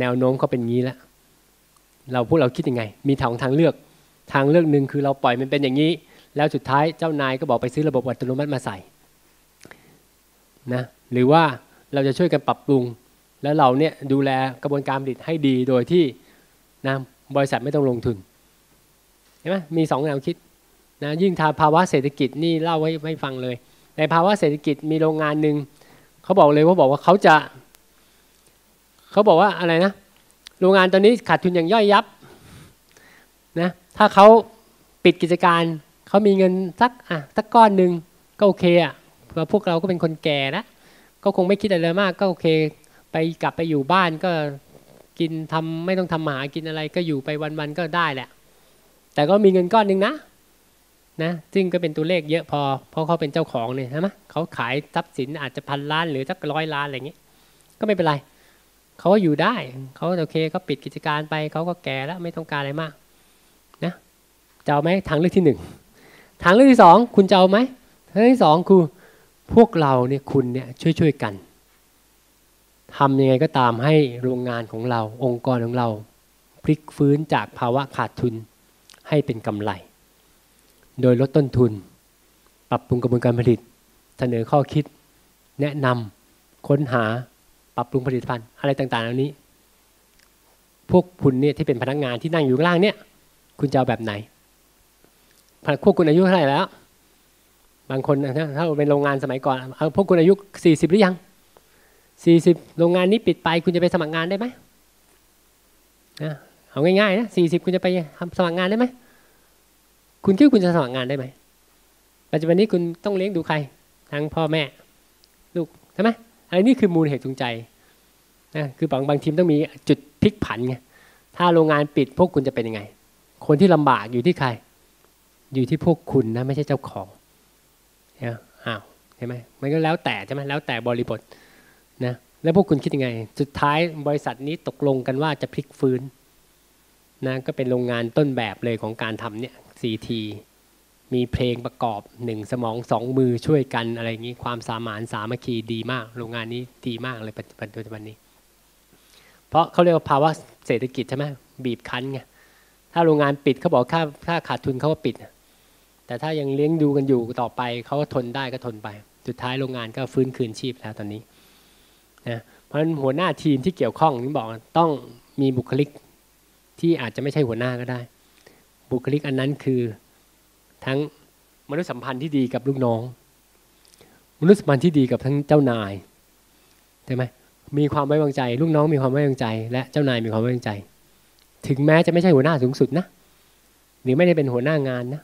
แนวโน้มเขาเป็นงี้แล้วเราพวกเราคิดยังไง มีทางทางเลือกทางเลือกหนึ่งคือเราปล่อยมันเป็นอย่างนี้ แล้วสุดท้ายเจ้านายก็บอกไปซื้อระบบอัตโนมัติมาใส่นะหรือว่าเราจะช่วยกันปรับปรุง แล้วเราเนี่ยดูแลกระบวนการผลิตให้ดีโดยที่นะบริษัทไม่ต้องลงทุนเห็นไหมมีสองแนวคิดนะยิ่งทาภาวะเศรษฐกิจนี่เล่าไว้ไม่ฟังเลย ในภาวะเศรษฐกิจมีโรงงานหนึ่งเขาบอกเลยว่าบอกว่าเขาจะ เขาบอกว่าอะไรนะโรงงานตอนนี้ขาดทุนอย่างย่อยยับนะถ้าเขาปิดกิจการเขามีเงินสักอะสักก้อนหนึ่งก็โอเคอะเพราะพวกเราก็เป็นคนแก่นะก็คงไม่คิดอะไรมากก็โอเค ไปกลับไปอยู่บ้านก็กินทำไม่ต้องทำหมากินอะไรก็อยู่ไปวันๆก็ได้แหละ แต่ก็มีเงินก้อนหนึ่งนะนะซึ่งก็เป็นตัวเลขเยอะพอ เพราะเขาเป็นเจ้าของเนี่ยใช่ไหมเขาขายทรัพย์สินอาจจะพันล้านหรือสักร้อยล้านอะไรอย่างนี้ ก็ไม่เป็นไร เขาก็อยู่ได้ เขาโอเคเขาปิดกิจการไป เขาก็แก่แล้วไม่ต้องการอะไรมากนะจะเอาไหมทางเลือกที่หนึ่งทางเลือกที่สองคุณจะเอาไหมทางเลือกที่สองคือพวกเราเนี่ยคุณเนี่ยช่วยช่วยกันทำยังไงก็ตามให้โรงงานของเราองค์กรของเรา พลิกฟื้นจากภาวะขาดทุนให้เป็นกำไร โดยลดต้นทุน ปรับปรุงกระบวนการผลิต เสนอข้อคิด แนะนำค้นหา ปรับปรุงผลิตภัณฑ์อะไรต่างๆเหล่านี้ พวกคุณเนี่ยที่เป็นพนักงานที่นั่งอยู่ข้างล่างเนี่ย คุณจะเอาแบบไหนพวกคุณอายุเท่าไหร่แล้ว บางคนถ้าเป็นโรงงานสมัยก่อนเอาพวกคุณอายุสี่สิบหรือยังสี่สิบโรงงานนี้ปิดไปคุณจะไปสมัครงานได้ไหมนะเอาง่ายๆนะสี่สิบคุณจะไปทำสมัครงานได้ไหมคุณคิดคุณจะสมัครงานได้ไหมปัจจุบันนี้คุณต้องเลี้ยงดูใคร ทั้งพ่อแม่ ลูกใช่ไหม อันนี้คือมูลเหตุจูงใจนะคือบางบางทีมต้องมีจุดพลิกผันไงถ้าโรงงานปิดพวกคุณจะเป็นยังไง คนที่ลำบากอยู่ที่ใคร อยู่ที่พวกคุณนะไม่ใช่เจ้าของเนี่ยอ้าวใช่ไหมมันก็แล้วแต่ใช่ไหมแล้วแต่บริบทนะแล้วพวกคุณคิดยังไง สุดท้ายบริษัทนี้ตกลงกันว่าจะพลิกฟื้นนะก็เป็นโรงงานต้นแบบเลยของการทำเนี่ยซีที มีเพลงประกอบหนึ่งสมองสองมือช่วยกันอะไรอย่างนี้ความสามานสามัคคีดีมาก โรงงานนี้ดีมากเลยปัจจุบันนี้ เพราะเขาเรียกว่าภาวะเศรษฐกิจใช่ไหมบีบคั้นไงถ้าโรงงานปิดเขาบอกค่าค่าขาดทุนเขาก็ปิด แต่ถ้ายังเลี้ยงดูกันอยู่ต่อไปเขาก็ทนได้ก็ทนไป สุดท้ายโรงงานก็ฟื้นคืนชีพแล้วตอนนี้นะเพราะฉะนั้นหัวหน้าทีมที่เกี่ยวข้องที่บอกต้องมีบุคลิกที่อาจจะไม่ใช่หัวหน้าก็ได้ บุคลิกอันนั้นคือ ทั้งมนุษยสัมพันธ์ที่ดีกับลูกน้อง มนุษยสัมพันธ์ที่ดีกับทั้งเจ้านายใช่ไหมมีความไว้วางใจ ลูกน้องมีความไว้วางใจ และเจ้านายมีความไว้วางใจ ถึงแม้จะไม่ใช่หัวหน้าสูงสุดนะหรือไม่ได้เป็นหัวหน้างานนะ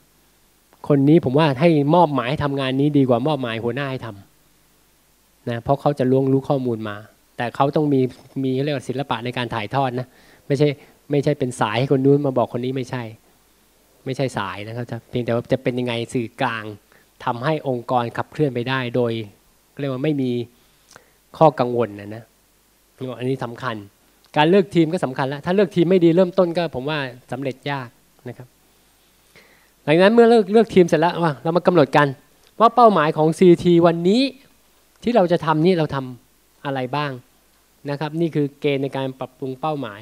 คนนี้ผมว่าให้มอบหมายให้ทำงานนี้ดีกว่ามอบหมายหัวหน้าให้ทำนะเพราะเขาจะล่วงรู้ข้อมูลมา แต่เขาต้องมีมีเรียกว่าศิลปะในการถ่ายทอดนะไม่ใช่ไม่ใช่เป็นสายให้คนนู้นมาบอกคนนี้ไม่ใช่ ไม่ใช่สายนะครับเพียงแต่ว่าจะเป็นยังไงสื่อกลางทำให้องค์กรขับเคลื่อนไปได้ โดยเรียกว่าไม่มีข้อกังวลนะนะอันนี้สำคัญ การเลือกทีมก็สำคัญแล้วถ้าเลือกทีมไม่ดีเริ่มต้นก็ผมว่าสำเร็จยากนะครับ หลังนั้นเมื่อเลือกเลือกทีมเสร็จแล้วว่าเรามากำหนดกัน ว่าเป้าหมายของ CT วันนี้ที่เราจะทำนี่เราทำอะไรบ้างนะครับ นี่คือเกณฑ์ในการปรับปรุงเป้าหมาย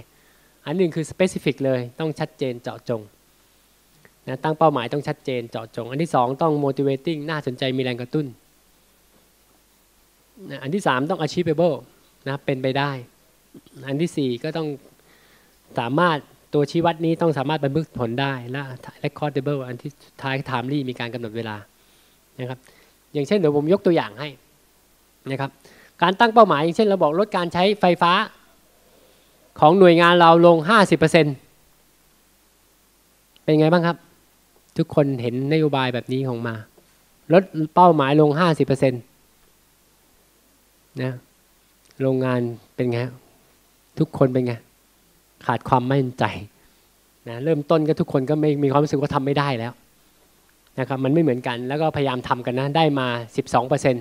อันหนึ่งคือ specific เลยต้องชัดเจนเจาะจง นะตั้งเป้าหมายต้องชัดเจนเจาะจง อันที่สองต้อง motivating น่าสนใจมีแรงกระตุ้นนะอันที่สามต้อง achievable นะเป็นไปได้ อันที่สี่ก็ต้องสามารถตัวชี้วัดนี้ต้องสามารถบันทึกผลได้และ recordable อันที่ท้าย timely มีการกำหนดเวลานะครับ อย่างเช่นเดี๋ยวผมยกตัวอย่างให้นะครับ การตั้งเป้าหมายอย่างเช่นเราบอกลดการใช้ไฟฟ้าของหน่วยงานเราลง 50%เป็นไงบ้างครับ ทุกคนเห็นนโยบายแบบนี้ของมา ลดเป้าหมายลงห้าสิบเปอร์เซ็นต์นะโรงงานเป็นไง ทุกคนเป็นไง ขาดความมั่นใจนะเริ่มต้นก็ทุกคนก็ไม่มีความรู้สึกว่าทำไม่ได้แล้วนะครับมันไม่เหมือนกันแล้วก็พยายามทำกันนะได้มาสิบสองเปอร์เซ็น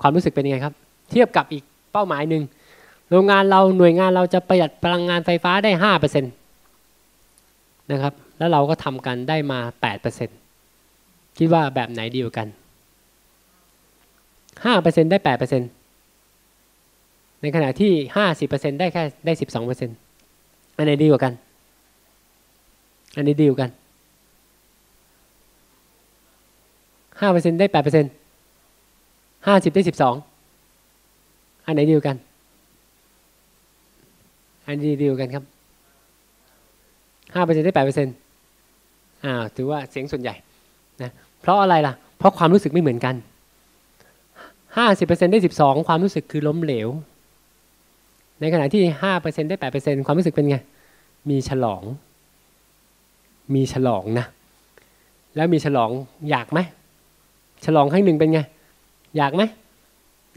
ความรู้สึกเป็นยังไงครับ เทียบกับอีกเป้าหมายหนึ่งโรงงานเราหน่วยงานเราจะประหยัดพลังงานไฟฟ้าได้ห้าเปอร์เซ็นต์นะครับ แล้วเราก็ทำกันได้มา 8%คิดว่าแบบไหนดีกว่ากัน 5%ได้ 8%ในขณะที่ห้าสิบเปอร์เซ็นได้แค่ได้สิบสองเปอร์เซ็นอันไหนดีกว่ากัน อันนี้ดีกว่ากันห้าเปอร์เซ็นได้แปดเปอร์เซ็นห้าสิบได้สิบสองอันไหนดีกว่ากัน อันนี้ดีกว่ากันครับห้าเปอร์เซ็นได้แปดเป อ่าถือว่าเสียงส่วนใหญ่นะเพราะอะไรล่ะ เพราะความรู้สึกไม่เหมือนกันห้าสิเปอร์เซ็นได้สิบสองความรู้สึกคือล้มเหลว ในขณะที่ห้าเปอร์เซ็นได้แปดเปอร์เซ็นความรู้สึกเป็นไง มีฉลอง มีฉลองนะ แล้วมีฉลองอยากไหม ฉลองครั้งหนึ่งเป็นไง อยากไหม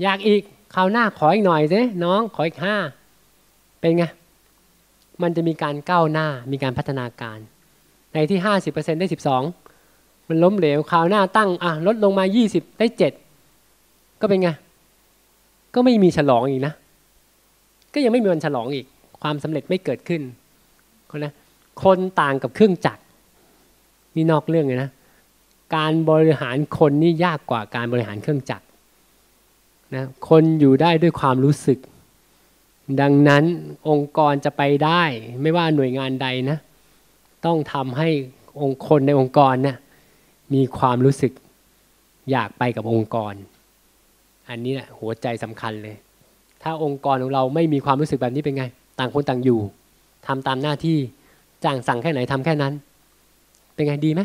อยากอีกคราวหน้าขออีกหน่อยสิน้องขออีกห้าเป็นไง มันจะมีการก้าวหน้า มีการพัฒนาการ ในที่ห้าสิบเปอร์เซ็นได้สิบสองมันล้มเหลวคราวหน้าตั้งอะลดลงมายี่สิบได้เจ็ดก็เป็นไง ก็ไม่มีฉลองอีกนะ ก็ยังไม่มีวันฉลองอีก ความสำเร็จไม่เกิดขึ้นคนนะคนต่างกับเครื่องจักรนี่นอกเรื่องเลยนะ การบริหารคนนี่ยากกว่าการบริหารเครื่องจักรนะคนอยู่ได้ด้วยความรู้สึก ดังนั้นองค์กรจะไปได้ ไม่ว่าหน่วยงานใดนะ ต้องทำให้องค์คนในองค์กรนะ่ะมีความรู้สึกอยากไปกับองค์กร อันนี้แหละหัวใจสำคัญเลย ถ้าองค์กรของเราไม่มีความรู้สึกแบบนี้เป็นไง ต่างคนต่างอยู่ทำตามหน้าที่จ้างสั่งแค่ไหนทำแค่นั้น เป็นไงดีไหม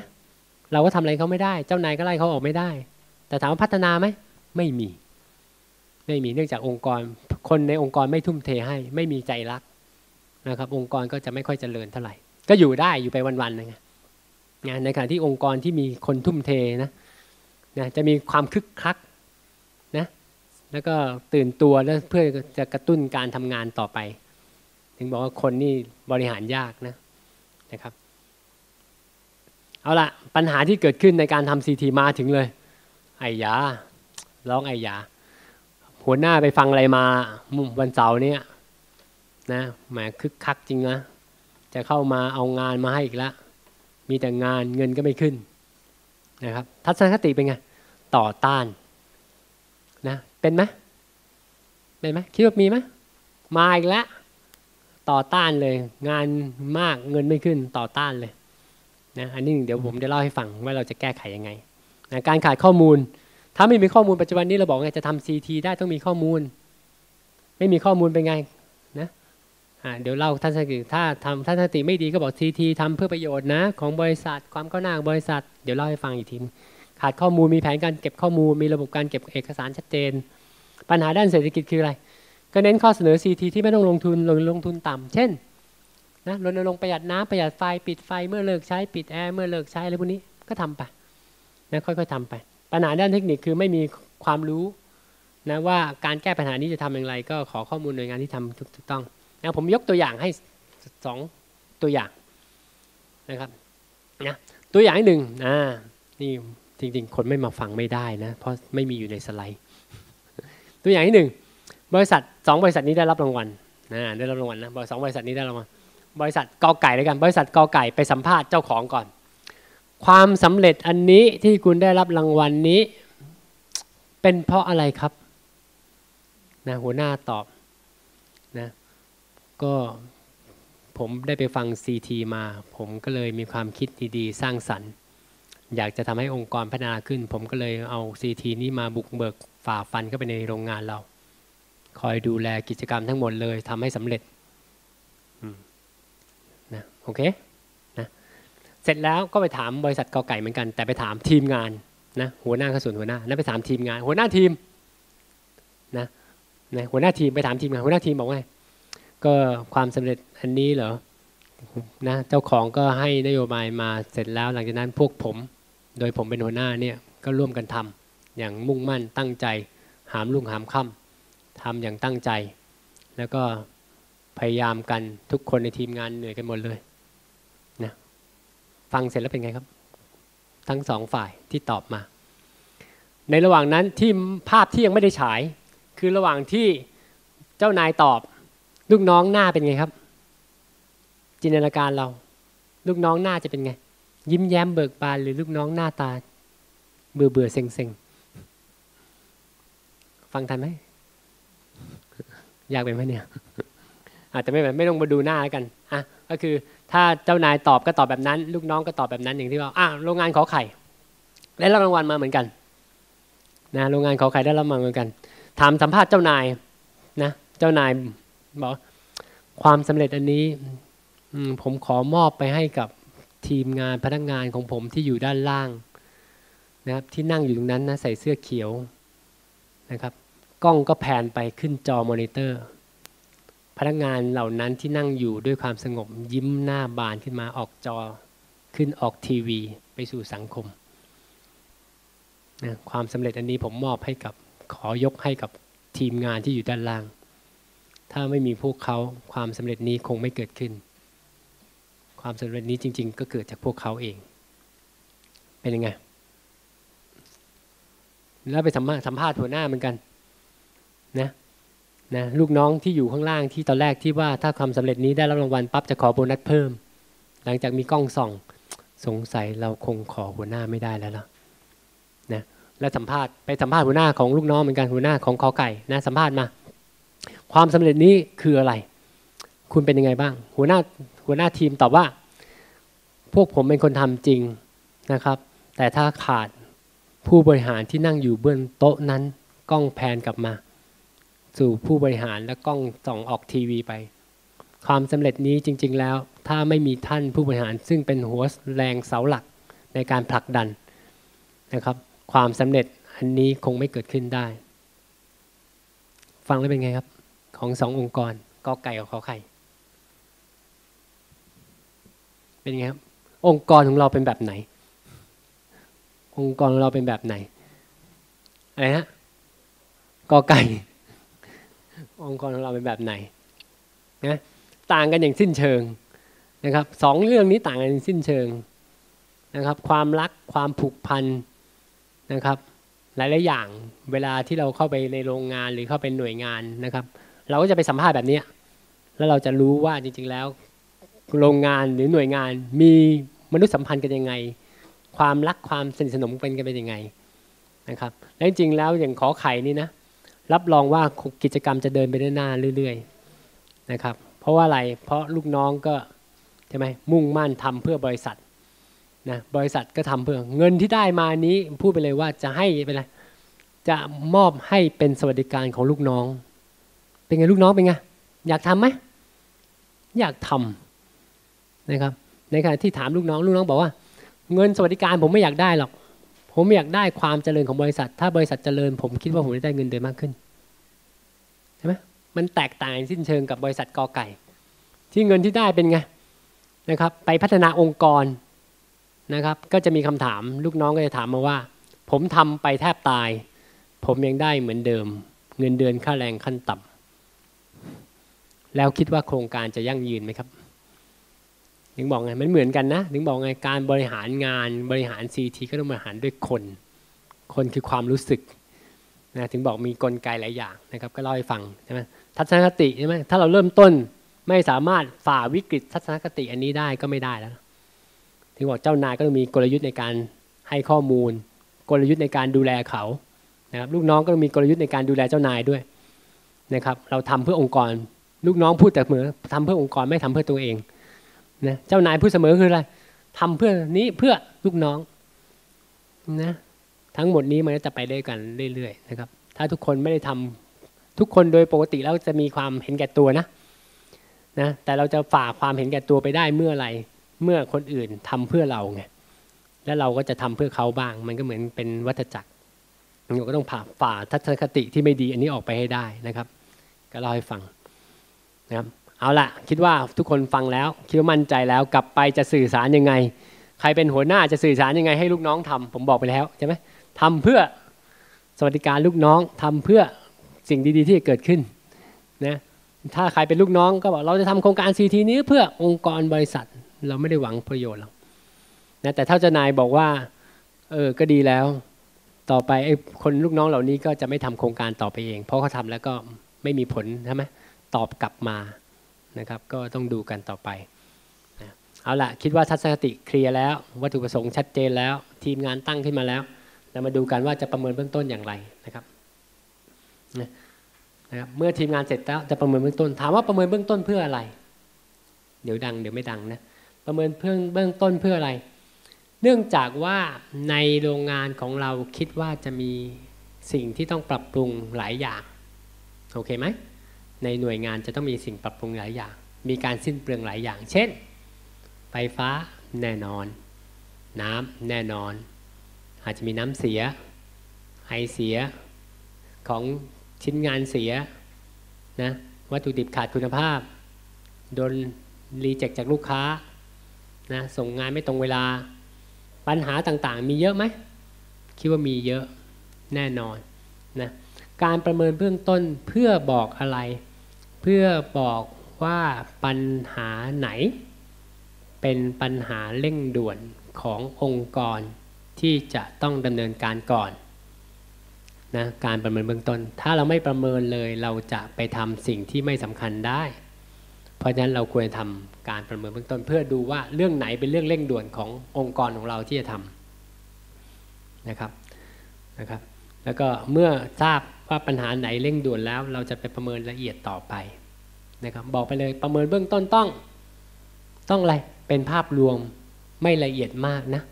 เราก็ทำอะไรเขาไม่ได้ เจ้านายก็ไล่เขาออกไม่ได้ แต่ถามว่าพัฒนาไหมไม่มี ไม่มีเนื่องจากองค์กร คนในองค์กรไม่ทุ่มเทให้ ไม่มีใจรักนะครับ องค์กรก็จะไม่ค่อยเจริญเท่าไหร่ ก็อยู่ได้อยู่ไปวันๆนะไงในขณะที่องค์กรที่มีคนทุ่มเทนะนะจะมีความคึกคักนะแล้วก็ตื่นตัวแล้วเพื่อจะกระตุ้นการทำงานต่อไป ถึงบอกว่าคนนี่บริหารยากนะนะครับเอาละปัญหาที่เกิดขึ้นในการทำซีทีมาถึงเลย ไอ้ยาร้องไอ้ยา หัวหน้าไปฟังอะไรมาวันเสาร์นี้นะแหมคึกคักจริงนะ จะเข้ามาเอางานมาให้อีกแล้วมีแต่งานเงินก็ไม่ขึ้นนะครับ ทัศนคติเป็นไง ต่อต้านนะเป็นไหมเป็นไหมคิดว่ามีไหมมาอีกแล้วต่อต้านเลย งานมากเงินไม่ขึ้นต่อต้านเลยนะอันนี้เดี๋ยวผมจะเล่าให้ฟังว่าเราจะแก้ไขยังไงนะการขาดข้อมูล ถ้าไม่มีข้อมูลปัจจุบันนี้เราบอกไงจะทำซีทีได้ต้องมีข้อมูล ไม่มีข้อมูลเป็นไง เดี๋ยวเล่าท่านสติถ้าทำท่านสติไม่ดีก็บอกซีทีทำเพื่อประโยชน์นะ ของบริษัทความก้าวหน้าของบริษัท เดี๋ยวเล่าให้ฟังอีกทีขาดข้อมูลมีแผนการเก็บข้อมูลมีระบบการเก็บเอกสารชัดเจน ปัญหาด้านเศรษฐกิจคืออะไร ก็เน้นข้อเสนอ CT ที่ไม่ต้องลงทุนลงลงทุนต่ำเช่นนะรณรงค์ประหยัดน้ำประหยัดไฟปิดไฟเมื่อเลิกใช้ปิดแอร์เมื่อเลิกใช้อะไรพวกนี้ก็ทำไปนะค่อยๆทำไป ปัญหาด้านเทคนิคคือไม่มีความรู้นะว่าการแก้ปัญหานี้จะทำอย่างไร ก็ขอข้อมูลหน่วยงานที่ทำถูกต้อง นะผมยกตัวอย่างให้สองตัวอย่างนะครับนะตัวอย่างหนึ่งนะนี่จริงๆ คนไม่มาฟังไม่ได้นะเพราะไม่มีอยู่ในสไลด์ ตัวอย่างที่หนึ่งบริษัทสองบริษัทนี้ได้รับรางวัลนะได้รับรางวัลนะบริษัทสองบริษัทนี้ได้รางวัลบริษัทกอไก่ด้วยกัน บริษัทกอไก่ไปสัมภาษณ์เจ้าของก่อน ความสำเร็จอันนี้ที่คุณได้รับรางวัลนี้ เป็นเพราะอะไรครับนะหัวหน้าตอบ ก็ผมได้ไปฟังซีทีมา ผมก็เลยมีความคิดดีๆ สร้างสรรค์ อยากจะทำให้องค์กรพัฒนาขึ้น ผมก็เลยเอาซีทีนี้มาบุกเบิกฝ่าฟันเข้าไปในโรงงานเรา คอยดูแลกิจกรรมทั้งหมดเลยทำให้สำเร็จนะโอเคนะเสร็จแล้วก็ไปถามบริษัทกอไก่เหมือนกัน แต่ไปถามทีมงานนะหัวหน้าข้าส่วนหัวหน้านั่นไปถามทีมงาน หัวหน้าทีมนะนะหัวหน้าทีมไปถามทีมงานหัวหน้าทีมบอกว่า ก็ความสำเร็จอันนี้เหรอนะเจ้าของก็ให้นโยบายมาเสร็จแล้ว หลังจากนั้นพวกผม โดยผมเป็นหัวหน้าเนี่ยก็ร่วมกันทำอย่างมุ่งมั่นตั้งใจ หามลุ่งหามค่ำทำอย่างตั้งใจ แล้วก็พยายามกันทุกคนในทีมงานเหนื่อยกันหมดเลยนะฟังเสร็จแล้วเป็นไงครับ ทั้งสองฝ่ายที่ตอบมา ในระหว่างนั้นที่ภาพที่ยังไม่ได้ฉาย คือระหว่างที่เจ้านายตอบ ลูกน้องหน้าเป็นไงครับ จินตนาการเรา ลูกน้องหน้าจะเป็นไง ยิ้มแย้มเบิกบานหรือลูกน้องหน้าตา เบื่อเบื่อเซ็งเซ็งฟังทันไหมอยากไปไหมเนี่ยอาจจะไม่แบบไม่ต้องมาดูหน้าแล้วกันอะก็คือถ้าเจ้านายตอบก็ตอบแบบนั้น ลูกน้องก็ตอบแบบนั้นอย่างที่ว่าอะโรงงานขอไข่ได้รับรางวัลมาเหมือนกันนะโรงงานขอไข่ได้รับรางวัลเหมือนกันถามสัมภาษณ์เจ้านายนะ เจ้านาย บอกความสำเร็จอันนี้ผมขอมอบไปให้กับทีมงานพนักงานของผมที่อยู่ด้านล่างนะครับที่นั่งอยู่ตรงนั้นนะใส่เสื้อเขียวนะครับ กล้องก็แผนไปขึ้นจอมอนิเตอร์ พนักงานเหล่านั้นที่นั่งอยู่ด้วยความสงบยิ้มหน้าบานขึ้นมาออกจอขึ้นออกทีวีไปสู่สังคมนะความสำเร็จอันนี้ผมมอบให้กับขอยกให้กับทีมงานที่อยู่ด้านล่าง ถ้าไม่มีพวกเขาความสำเร็จนี้คงไม่เกิดขึ้น ความสำเร็จนี้จริง ๆ ก็เกิดจากพวกเขาเอง เป็นยังไง แล้วไปสัมภาษณ์สัมภาษณ์หัวหน้าเหมือนกันนะนะลูกน้องที่อยู่ข้างล่างที่ตอนแรกที่ว่าถ้าความสำเร็จนี้ได้รับรางวัลปั๊บจะขอโบนัสเพิ่ม หลังจากมีกล้องส่อง สงสัยเราคงขอหัวหน้าไม่ได้แล้วล่ะนะและสัมภาษณ์ไปสัมภาษณ์หัวหน้าของลูกน้องเหมือนกันหัวหน้าของขอไก่นะสัมภาษณ์มา ความสำเร็จนี้คืออะไร คุณเป็นยังไงบ้าง หัวหน้าหัวหน้าทีมตอบว่า พวกผมเป็นคนทำจริงนะครับ แต่ถ้าขาดผู้บริหารที่นั่งอยู่เบื้องโต๊ะนั้น กล้องแพนกลับมา สู่ผู้บริหารและกล้องส่องออกทีวีไป ความสำเร็จนี้จริง ๆ แล้ว ถ้าไม่มีท่านผู้บริหารซึ่งเป็นหัวแรงเสาหลักในการผลักดันนะครับ ความสำเร็จอันนี้คงไม่เกิดขึ้นได้ ฟังแล้วเป็นไงครับ ของสององค์กรกอไก่กับขอไข่เป็นไงครับองค์กรของเราเป็นแบบไหน องค์กรของเราเป็นแบบไหนอะไรฮะกอไก่ องค์กรของเราเป็นแบบไหนนะต่างกันอย่างสิ้นเชิงนะครับสองเรื่องนี้ต่างกันอย่างสิ้นเชิงนะครับ ความรักความผูกพันนะครับ หลายๆอย่างเวลาที่เราเข้าไปในโรงงานหรือเข้าไปหน่วยงานนะครับ เราก็จะไปสัมภาษณ์แบบนี้แล้วเราจะรู้ว่าจริง ๆ แล้ว โรงงานหรือหน่วยงานมีมนุษยสัมพันธ์กันยังไง ความรักความสนิทสนมเป็นกันเป็นยังไงนะครับและจริงๆแล้วอย่างขอไข่นี่นะรับรองว่ากิจกรรมจะเดินไปได้หน้าเรื่อยๆนะครับ เพราะว่าอะไรเพราะลูกน้องก็ใช่ไหมมุ่งมั่นทำเพื่อบริษัทนะบริษัทก็ทำเพื่อเงินที่ได้มานี้พูดไปเลยว่าจะให้ไปเลยจะมอบให้เป็นสวัสดิการของลูกน้อง เป็นไงลูกน้องเป็นไงอยากทำไหมอยากทำนะครับ ในขณะที่ถามลูกน้องลูกน้องบอกว่า เงินสวัสดิการผมไม่อยากได้หรอก ผมอยากได้ความเจริญของบริษัท ถ้าบริษัทเจริญ ผมคิดว่าผมจะได้เงินเดือนมากขึ้นใช่ไหมมันแตกต่างสิ้นเชิงกับบริษัทกอไก่ ที่เงินที่ได้เป็นไงนะครับ ไปพัฒนาองค์กรนะครับ ก็จะมีคำถามลูกน้องก็จะถามมาว่า ผมทำไปแทบตาย ผมยังได้เหมือนเดิม เงินเดือนค่าแรงขั้นต่ำ แล้วคิดว่าโครงการจะยั่งยืนไหมครับ ถึงบอกไงมันเหมือนกันนะ ถึงบอกไงการบริหารงานบริหารซีทีก็ต้องบริหารด้วยคน คนคือความรู้สึกนะถึงบอกมีกลไกหลายอย่างนะครับ ก็เล่าให้ฟังใช่ไหมทัศนคติใช่ไหมถ้าเราเริ่มต้นไม่สามารถฝ่าวิกฤตทัศนคติอันนี้ได้ก็ไม่ได้แล้ว ถึงบอกเจ้านายก็ต้องมีกลยุทธ์ในการให้ข้อมูล กลยุทธ์ในการดูแลเขานะครับลูกน้องก็ต้องมีกลยุทธ์ในการดูแลเจ้านายด้วยนะครับ เราทำเพื่อองค์กร ลูกน้องพูดแต่เหมือทำเพื่อองค์กรไม่ทำเพื่อตัวเองนะเจ้านายพูดเสมอคืออะไรทำเพื่อนี้เพื่อลูกน้องนะทั้งหมดนี้มันจะไปได้กันเรื่อยๆนะครับ ถ้าทุกคนไม่ได้ทำทุกคนโดยปกติแล้วจะมีความเห็นแก่ตัวนะนะแต่เราจะฝ่าความเห็นแก่ตัวไปได้เมื่อไรเมื่อคนอื่นทำเพื่อเราไงแล้วเราก็จะทำเพื่อเขาบ้าง มันก็เหมือนเป็นวัฏจักรเราก็ต้องผ่าฝ่าทัศนคติที่ไม่ดีอันนี้ออกไปให้ได้นะครับ ก็เล่าให้ฟัง นะครับเอาละคิดว่าทุกคนฟังแล้วคิดว่ามั่นใจแล้วกลับไปจะสื่อสารยังไง ใครเป็นหัวหน้าจะสื่อสารยังไงให้ลูกน้องทำผมบอกไปแล้วใช่ไหมทำเพื่อสวัสดิการลูกน้องทำเพื่อสิ่งดีๆ ที่เกิดขึ้นนะถ้าใครเป็นลูกน้องก็บอกเราจะทำโครงการซีทีนี้เพื่อองค์กรบริษัทเราไม่ได้หวังประโยชน์หรอกนะแต่ถ้าเจ้านายบอกว่าเออก็ดีแล้ว ต่อไปไอ้คนลูกน้องเหล่านี้ก็จะไม่ทำโครงการต่อไปเอง เพราะเขาทาแล้วก็ไม่มีผลใช่ไหม ตอบกลับมานะครับก็ต้องดูกันต่อไปนะเอาละคิดว่าทัศนคติเคลียร์แล้ว วัตถุประสงค์ชัดเจนแล้ว ทีมงานตั้งขึ้นมาแล้วเรามาดูกันว่าจะประเมินเบื้องต้นอย่างไรนะครับนะนะครับเมื่อทีมงานเสร็จแล้วจะประเมินเบื้องต้น ถามว่าประเมินเบื้องต้นเพื่ออะไร เดี๋ยวดังเดี๋ยวไม่ดังนะประเมินเพื่อเบื้องต้นเพื่ออะไร เนื่องจากว่าในโรงงานของเราคิดว่าจะมีสิ่งที่ต้องปรับปรุงหลายอย่างโอเคไหม ในหน่วยงานจะต้องมีสิ่งปรับปรุงหลายอย่าง มีการสิ้นเปลืองหลายอย่าง เช่น ไฟฟ้าแน่นอน น้ำแน่นอน อาจจะมีน้ำเสียไอเสียของชิ้นงานเสียนะวัตถุดิบขาดคุณภาพ โดนรีเจ็คจากลูกค้านะส่งงานไม่ตรงเวลาปัญหาต่างๆ มีเยอะไหม คิดว่ามีเยอะแน่นอนนะการประเมินเบื้องต้นเพื่อบอกอะไร เพื่อบอกว่าปัญหาไหน เป็นปัญหาเร่งด่วนขององค์กรที่จะต้องดำเนินการก่อนนะการประเมินเบื้องต้น ถ้าเราไม่ประเมินเลยเราจะไปทำสิ่งที่ไม่สำคัญได้ เพราะฉะนั้นเราควรทำการประเมินเบื้องต้น เพื่อดูว่าเรื่องไหนเป็นเรื่องเร่งด่วนขององค์กรของเราที่จะทำนะครับนะครับ แล้วก็เมื่อทราบว่าปัญหาไหนเร่งด่วนแล้ว เราจะไปประเมินละเอียดต่อไปนะครับบอกไปเลยประเมินเบื้องต้นต้อง ต้องอะไรเป็นภาพรวมไม่ละเอียดมากนะ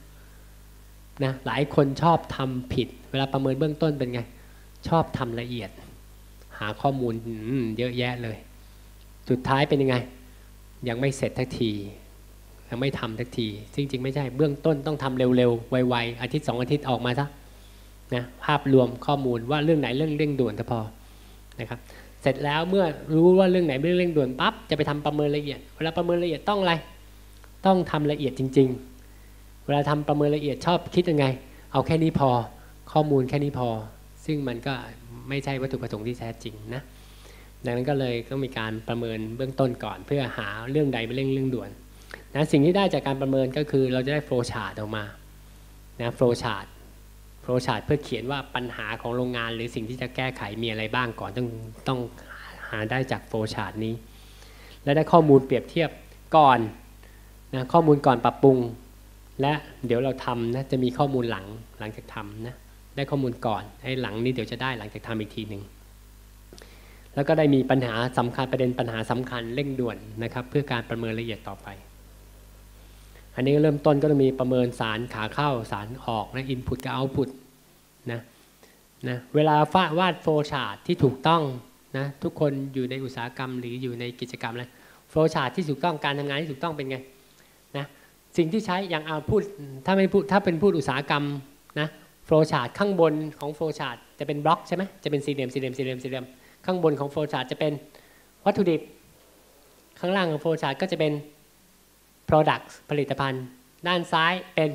นะหลายคนชอบทำผิด เวลาประเมินเบื้องต้นเป็นไง ชอบทำละเอียด หาข้อมูลเยอะแยะเลย สุดท้ายเป็นยังไง ยังไม่เสร็จทักทียังไม่ทำทักทีจริงๆไม่ใช่เบื้องต้นต้องทำเร็วๆไวๆอาทิตย์สองอาทิตย์ออกมาซะ นะภาพรวมข้อมูลว่าเรื่องไหนเรื่องเร่งด่วนก็พอนะครับเสร็จแล้วเมื่อรู้ว่าเรื่องไหนเรื่องเร่งด่วนปั๊บจะไปทำประเมินละเอียดเวลาประเมินละเอียดต้องอะไรต้องทำละเอียดจริง ๆ เวลาทำประเมินละเอียดชอบคิดยังไง เอาแค่นี้พอข้อมูลแค่นี้พอ ซึ่งมันก็ไม่ใช่วัตถุประสงค์ที่แท้จริงนะดังนั้นก็เลยต้องมีการประเมินเบื้องต้นก่อน เพื่อหาเรื่องใดเป็นเรื่องเรื่องด่วนนะสิ่งที่ได้จากการประเมินก็คือเราจะได้โฟล์ชาร์ตออกมานะโฟล์ชาร์ต โฟชาร์ตเพื่อเขียนว่าปัญหาของโรงงาน หรือสิ่งที่จะแก้ไขมีอะไรบ้างก่อนต้องต้องหาได้จากโฟลชาร์ตนี้ และได้ข้อมูลเปรียบเทียบก่อนนะข้อมูลก่อนปรับปรุง และเดี๋ยวเราทำนะจะมีข้อมูลหลังหลังจากทำนะได้ข้อมูลก่อนไอ้หลังนี้เดี๋ยวจะได้หลังจากทำอีกทีหนึ่งแล้วก็ได้มีปัญหาสำคัญประเด็นปัญหาสำคัญเร่งด่วนนะครับ เพื่อการประเมินละเอียดต่อไป อันนี้เริ่มต้นก็จะมีประเมินสารขาเข้าสารออกนะอินพุตกับเอาพุตนะนะเวลาฟาวาดโฟลชาร์ตที่ถูกต้องนะทุกคนอยู่ในอุตสาหกรรมหรืออยู่ในกิจกรรมแล้วโฟลชาร์ตที่ถูกต้องการทำงานที่ถูกต้องเป็นไงนะสิ่งที่ใช้อย่างเอาพูดถ้าไม่พูดถ้าเป็นพูดอุตสาหกรรมนะโฟลชาร์ตข้างบนของโฟลชาร์ตจะเป็นบล็อกใช่ไหมจะเป็นสี่เหลี่ยมสี่เหลี่ยมสี่เหลี่ยมสี่เหลี่ยมข้างบนของโฟลชาร์ตจะเป็นวัตถุดิบ ข้างล่างของโฟลชาร์ตก็จะเป็น product ผลิตภัณฑ์ ด้านซ้ายเป็น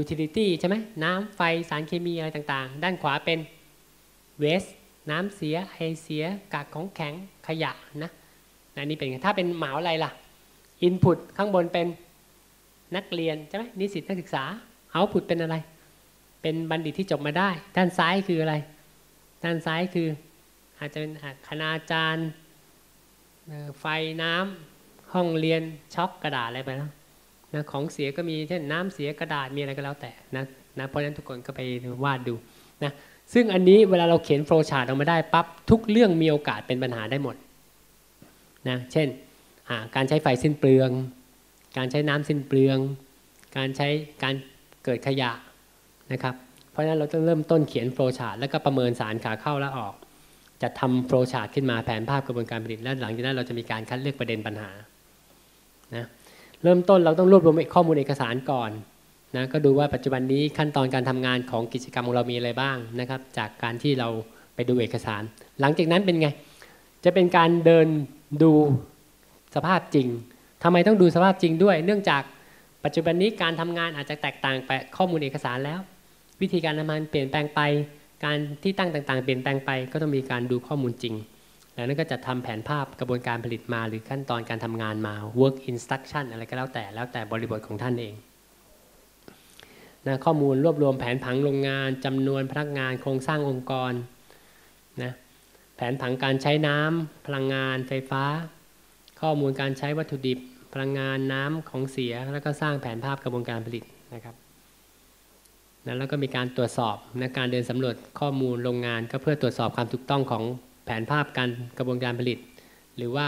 utility ใช่ไหมน้ำไฟสารเคมีอะไรต่างๆ ด้านขวาเป็น waste น้ำเสียไอเสียกากของแข็งขยะนะนนี้เป็นถ้าเป็นหมาอะไรล่ะ input ข้างบนเป็นนักเรียนใช่ไหมนิสิตนักศึกษา output เป็นอะไร เป็นบัณฑิตที่จบมาได้ ด้านซ้ายคืออะไร ด้านซ้ายคืออาจจะเป็นคณาจารย์ไฟน้ำ ห้องเรียนช็อกกระดาษอะไรไปแล้วนะของเสียก็มีเช่นน้ำเสียกระดาษมีอะไรก็แล้วแต่นะนะเพราะฉะนั้นทุกคนก็ไปวาดดูนะซึ่งอันนี้เวลาเราเขียนโฟล์ชาร์ตออกมาได้ปั๊บทุกเรื่องมีโอกาสเป็นปัญหาได้หมดนะเช่นการใช้ไฟสิ้นเปลือง การใช้น้ำสิ้นเปลือง การใช้การเกิดขยะนะครับเพราะฉะนั้นเราต้องเริ่มต้นเขียนโฟล์ชาร์ตแล้วก็ประเมินสารขาเข้าและออกจะทำโฟล์ชาร์ตขึ้นมาแผนภาพกระบวนการผลิตและหลังจากนั้นเราจะมีการคัดเลือกประเด็นปัญหา นะเริ่มต้นเราต้องรวบรวมข้อมูลเอกสารก่อนนะก็ดูว่าปัจจุบันนี้ขั้นตอนการทำงานของกิจกรรมของเรามีอะไรบ้างนะครับ จากการที่เราไปดูเอกสาร หลังจากนั้นเป็นไง จะเป็นการเดินดูสภาพจริงทำไมต้องดูสภาพจริงด้วย เนื่องจากปัจจุบันนี้การทำงานอาจจะแตกต่างไปข้อมูลเอกสารแล้ว วิธีการทำงานเปลี่ยนแปลงไป การที่ตั้งต่างๆ เปลี่ยนแปลงไป ก็ต้องมีการดูข้อมูลจริง นั้นก็จะทำแผนภาพกระบวนการผลิตมาหรือขั้นตอนการทำงานมา work instruction อะไรก็แล้วแต่แล้วแต่บริบทของท่านเองนะข้อมูลรวบรวมแผนผังโรงงานจำนวนพนักงานโครงสร้างองค์กรนะแผนผังการใช้น้ำพลังงานไฟฟ้า ข้อมูลการใช้วัตถุดิบ พลังงานน้ำของเสีย แล้วก็สร้างแผนภาพกระบวนการผลิตนะครับนะแล้วก็มีการตรวจสอบนะการเดินสำรวจข้อมูลโรงงานก็เพื่อตรวจสอบความถูกต้องของ แผนภาพการกระบวนการผลิต หรือว่า